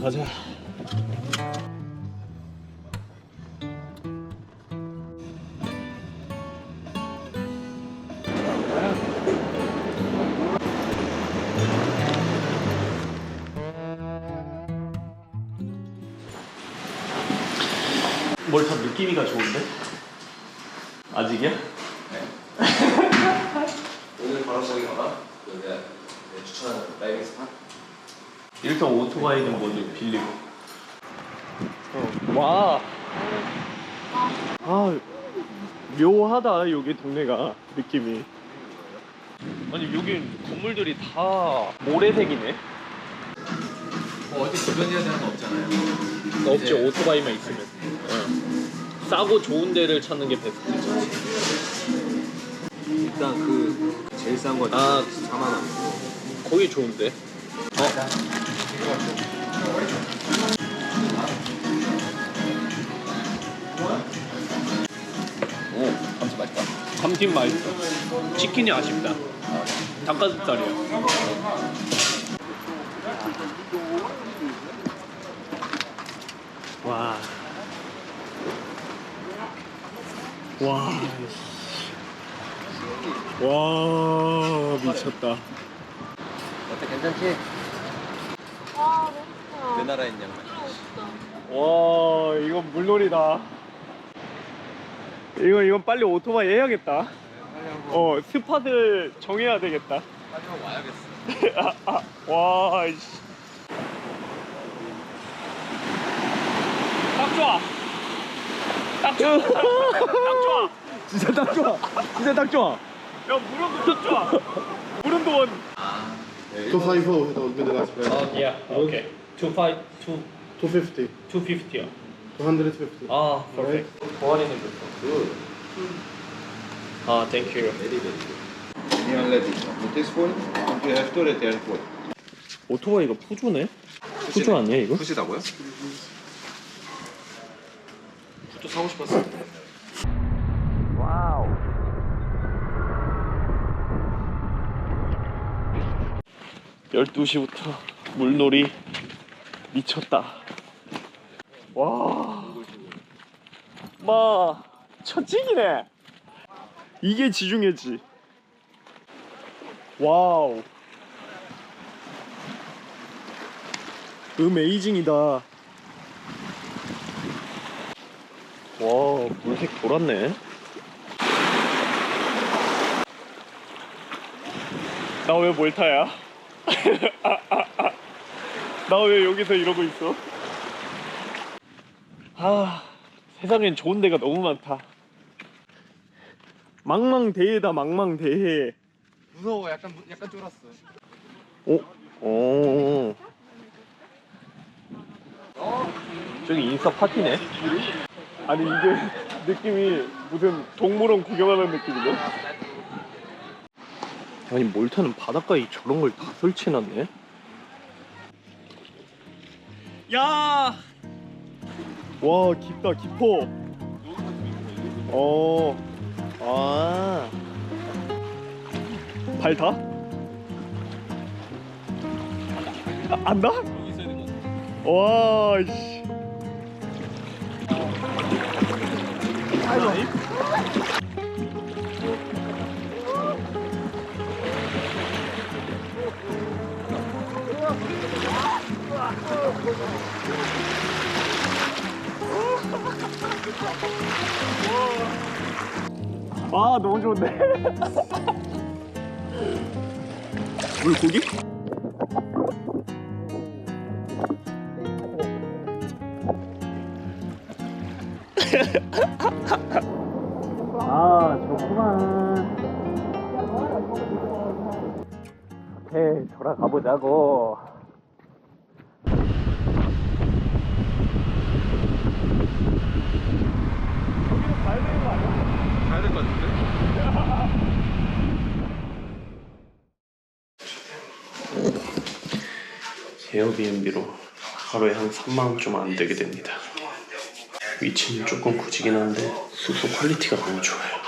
가자. 뭘다 느낌이가 좋은데? 아직이야? 오늘 바로 시작이거나 내가 내 추천하는 다이빙 스팟 일단 오토바이는 먼저 빌리고. 와. 아 묘하다 여기 동네가 느낌이. 아니 여기 건물들이 다 모래색이네. 뭐 어디 주변이야 되는 거 없잖아요 없지 이제- 오토바이만 있으면. 응. 싸고 좋은 데를 찾는 게 베스트지. 일단 그 제일 싼거 아. 4만 원 거기 좋은데. 오 감자 맛있다 감튀 맛있어. 치킨이 아쉽다. 닭가슴살이야. 와. 와. 씨. 와 미쳤다. 어때 괜찮지? 우리나라 인양만 와 이건 물놀이다 이건 이건 빨리 오토바이 해야겠다 빨리 하고 어 스팟을 정해야 되겠다 빨리 와야겠어 아, 아, 와, 씨. 딱 좋아. 딱 좋아. 딱 좋아. 진짜 딱 좋아 진짜 딱 좋아 야, 무릎도 딱 좋아. 무릎도 원. 아, 네. 254 해도 5 0 0 0 Yeah, okay. 250, 250. 250요. 250. 아, perfect. 보안이는 good. 아, thank you. Very, very good. Neon LED. It is full. And you have to return full. 오토바이가 푸조네? 푸조 아니야 이거? 푸시다고요? 푸조 사고 싶었어. 와우. 열두 시부터 물놀이 미쳤다. 와. 마, 천직이네. 이게 지중해지. 와우. 어메이징이다. 와, 물색 돌았네. 나 왜 몰타야? 나 왜 여기서 이러고 있어? 아, 세상엔 좋은 데가 너무 많다. 망망대해다 망망대해. 무서워 약간 약간 쫄았어 오, 오. 저기 인싸 파티네. 아니 이게 느낌이 무슨 동물원 구경하는 느낌이네. 아니 몰타는 바닷가에 저런 걸 다 설치해놨네. 야! 와 깊다 깊어. 어, 아, 발 다? 아, 안 나? 와, 씨. 아, 너무 좋은데? 물고기? 아 좋구만 오케이 돌아가 보자고 가야 될 것 같은데? 에어비앤비로 하루에 한 3만 원 좀 안 되게 됩니다. 위치는 조금 굳이긴 한데 숙소 퀄리티가 너무 좋아요.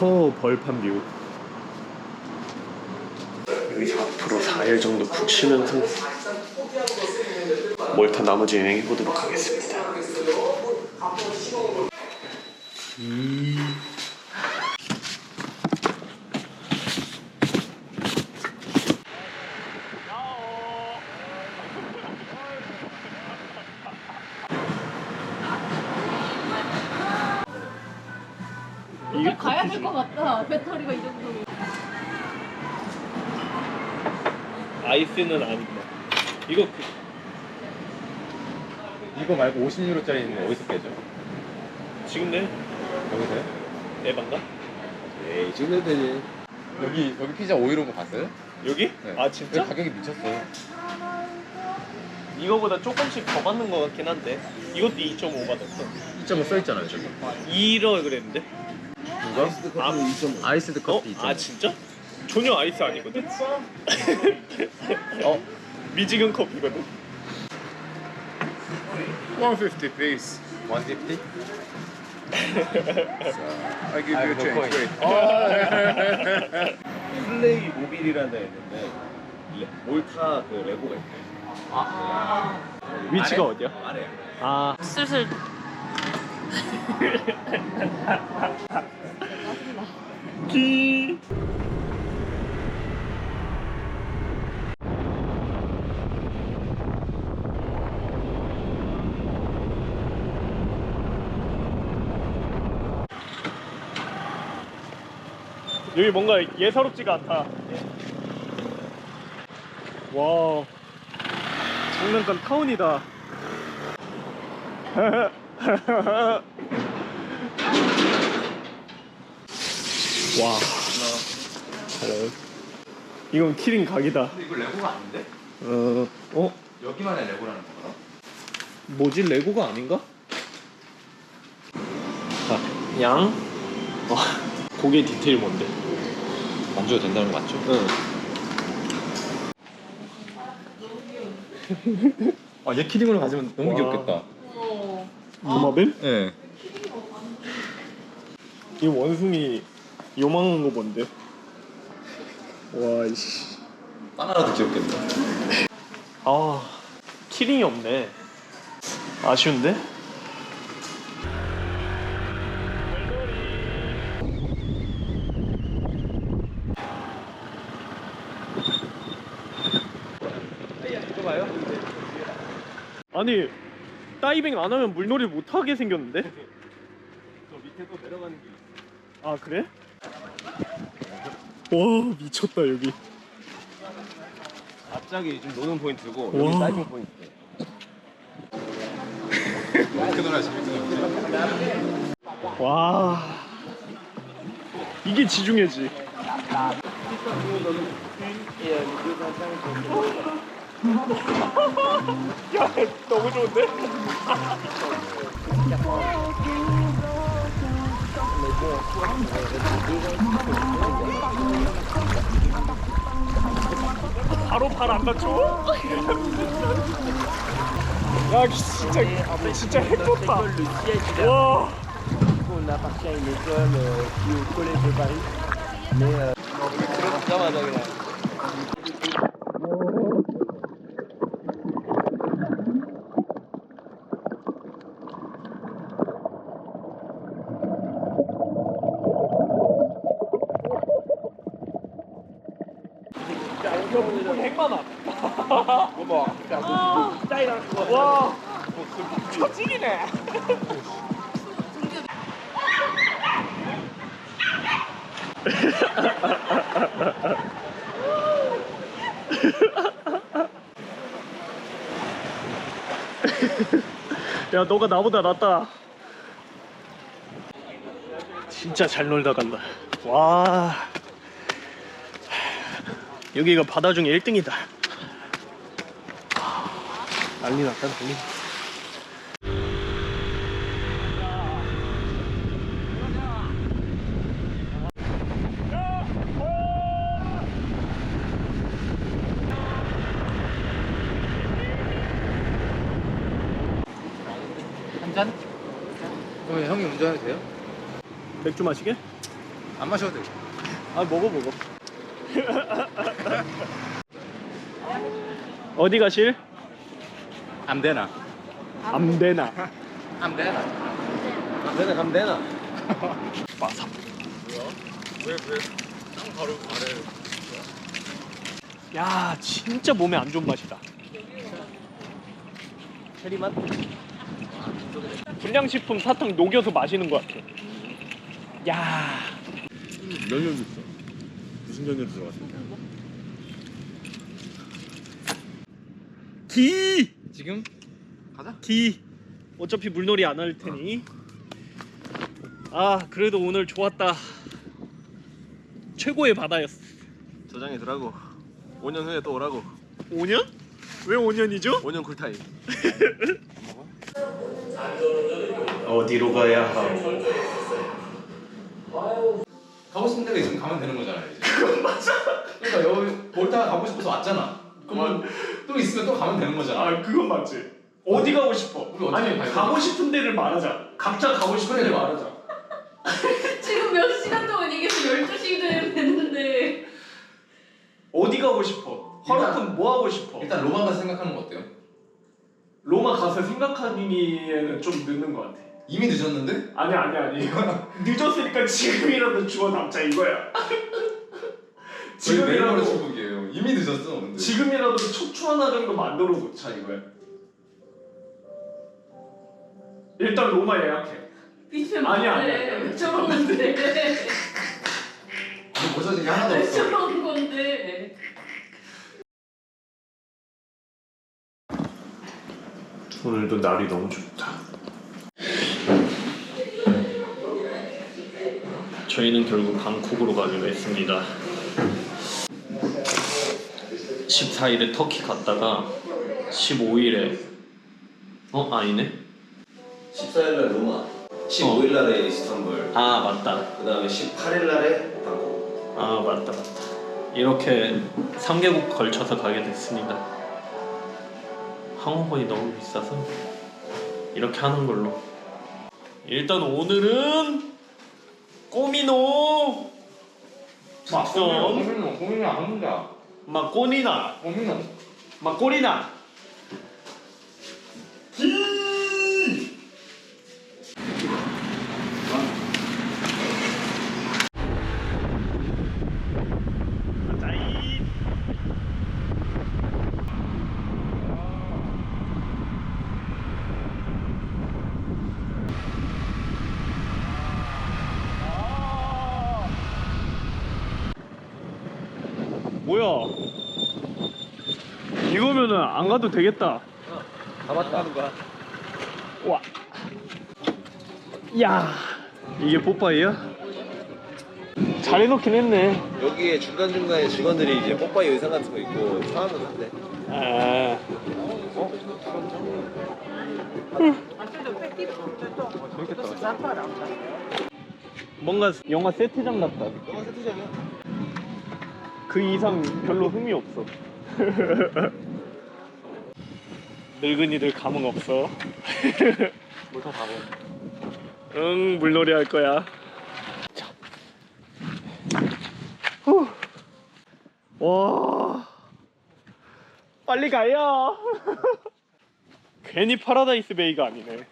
허 벌판 뷰. 여기서 앞으로 4일 정도 푹 쉬면서 몰타 나머지 여행해 보도록 하겠습니다. 이 아이스는 아닙니다. 이거 그, 이거 말고 50유로짜리는 어디서 깨져? 지금 내 여기서요? 에반가? 에이 지금 되지 여기 여기 피자 5유로 봤어요? 여기? 네. 아 진짜? 가격이 미쳤어요 이거보다 조금씩 더 받는 것 같긴 한데 이것도 2.5 받았어. 2.5 써있잖아요 저기 2러 그랬는데? 누가? 아, 아이스드 어? 커피 아 진짜? 전혀 아이스 아니거든? 어? 미지근 커피거든? 150 please 150? I give you a change wait 플레이 모빌이라는 데 있는데 레- 몰타 그 레고가 있대. 위치가 어디야? 아래 아 슬슬 기. 여기 뭔가 예사롭지가 않다. 와, 장난감 타운이다. 와. 헬로. 이건 키링 각이다. 이거 레고가 아닌데? 어, 어? 여기만의 레고라는 거구나 뭐지? 레고가 아닌가? 자, 양. 어, 고개 디테일 뭔데? 만져도 된다는 거 맞죠? 응. 아 얘 키링으로 가지면 너무 와. 귀엽겠다 어. 도마뱀? 네이 원숭이 요망한 거 뭔데? 와, 이씨. 바나나도 귀엽겠다 아, 키링이 없네. 아쉬운데? 아니 다이빙 안 하면 물놀이 못 하게 생겼는데? 저 밑에도 내려가는 게 있어. 아 그래? 와 미쳤다 여기. 갑자기 지금 노는 포인트고 여기 사이팅 포인트 그 노래 재밌어요 와 이게 지중해지 야 너무 좋은데? 바로 발 안 다쳐? 야 진짜 진짜 해쳤다 와 On appartient à une école euh, qui est au Collège de Paris. Mais euh, 들어가자마자 그냥 와, 처지기네. 야, 너가 나보다 낫다. 진짜 잘 놀다 간다. 와. 여기가 바다 중에 1등이다. 난리 났다, 난리. 짠? 그럼 형이 운전해도 돼요? 맥주 마시게? 안 마셔도 돼요. 아 먹어 먹어. 어디 가실? 안 되나? 암데나. 안 되나? 내가 가면 되나? 야 진짜 몸에 안 좋은 맛이다. 체리 맛? 불량식품 사탕 녹여서 마시는 것 같아. 야. 면류도 있어. 무슨 면류로 들어갔어? 기! 지금 가자. 기! 어차피 물놀이 안 할 테니. 아 그래도 오늘 좋았다. 최고의 바다였어. 저장해 두라고. 5년 후에 또 오라고. 5년? 왜 5년이죠? 5년 쿨타임. 어디로 가야 하오? 가고 싶은 데가 있으면 가면 되는 거잖아요. 이제. 그건 맞아. 그러니까 여기 볼타가 가고 싶어서 왔잖아. 그러면 또 있으면 또 가면 되는 거잖아. 아 그건 맞지. 어디 가고 싶어? 우리 어디 아니 가야 가고 싶은 데를 말하자. 각자 가고 싶은 데를 말하자. 지금 몇 시간 동안 얘기해서 12시간 됐는데 어디 가고 싶어? 하루튼 뭐 하고 싶어? 일단 로마 가서 생각하는 거 어때요? 로마 가서 생각하기에는 좀 늦는 것 같아. 이미 늦었는데? 아니 아니 아니. 늦었으니까 지금이라도 주워 담자 이거야. 저희 지금이라도 출국이에요. 이미 늦었어. 근데. 지금이라도 척추 하나 정도 만들어 놓자 이거야. 일단 로마 예약해. 비트면 아니야, 아니야, 아니야. 왜 저런 건데 근데 벗어진 게 하나도 왜 없어. 저런 건데 오늘도 날이 너무 좋다. 저희는 결국 방콕으로 가기로 했습니다. 14일에 터키 갔다가 15일에 어 아니네. 14일날 로마, 15일날에 이스탄불, 아 맞다. 그 다음에 18일날에 방콕. 아 맞다 맞다. 이렇게 3개국 걸쳐서 가게 됐습니다. 항공권이 너무 비싸서 이렇게 하는 걸로. 일단 오늘은 꼬미노. 고민은 고민은 안 한다. 막 꼬리나. 고민은 막 꼬리나 뭐야? 이거면은 안 가도 되겠다. 가봤다. 와. 야. 이게 뽀빠이야? 잘 해놓긴 했네. 여기에 중간중간에 직원들이 이제 뽀빠이 의상 같은 거 입고 사람들 한대. 아. 뭔가 영화 세트장 같다. 영화 세트장이야? 그 이상 별로 흥미 없어. 늙은이들 감흥 없어. 뭘더 가고. 응, 물놀이 할 거야. 자. 후. 와. 빨리 가요. 괜히 파라다이스 베이가 아니네.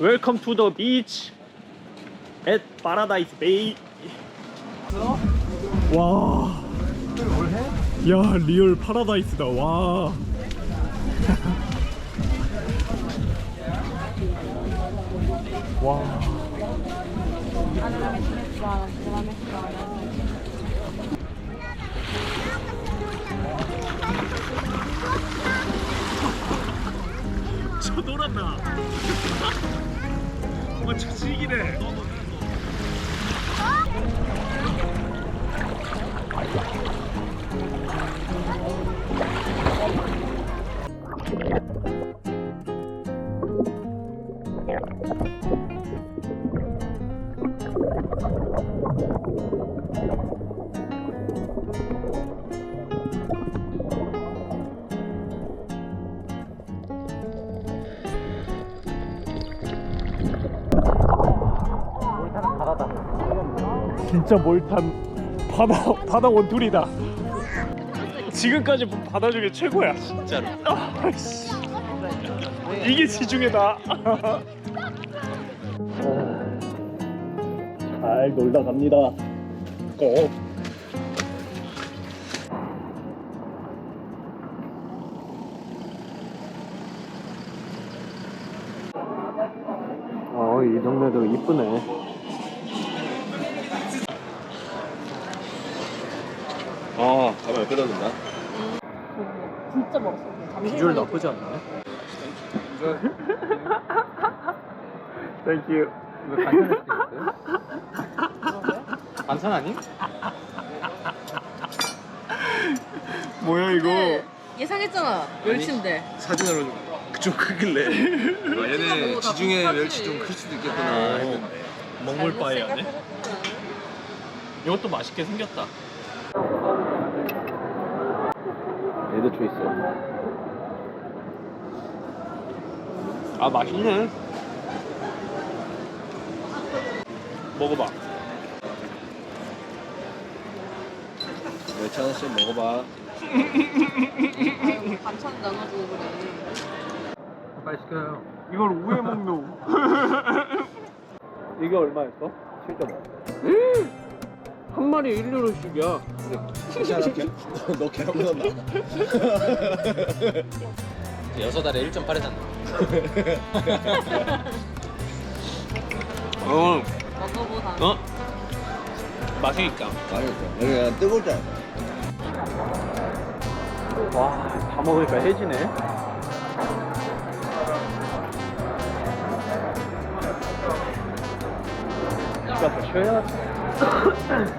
웰컴 투 더 비치 at 파라다이스 베이. 와. 야, 리얼 파라다이스다. 와. 와. 저 놀았나? 어, 자식이네. 진짜 몰탄 바다 바다 원툴이다. 지금까지 본 바다 중에 최고야. 진짜로. 아, 씨. 이게 지중해다. 잘 놀다 갑니다. 꼭. 아 가면 끊어진다. 진짜 멀었어. 비주얼 나쁘지 않네. 땡큐. 이거 있어요? 반찬 아님? 뭐야 이거? 네, 예상했잖아. 멸치인데. 사진으로 좀 크길래. 아, 얘네 지중해 멸치 좀 클 수도 있겠구나. 했는데. 먹물 바이야네. 이것도 맛있게 생겼다. 얘도 초이스. 아 맛있네. 먹어봐. 멸치 하나씩 먹어봐. 아유, 반찬 나눠주고 그래. 빨리 시켜요. 이걸 왜 먹노? 이게 얼마였어? 7.5. 한 마리 1유로씩이야. 너 계란 묻었나? 여섯 알에 1.8이잖아. 어, 먹어보자. 어? 있다. 맛있어. 여기가 뜨거울 줄 알았어. 와, 다 먹으니까 해지네. 집 가서 쉬어야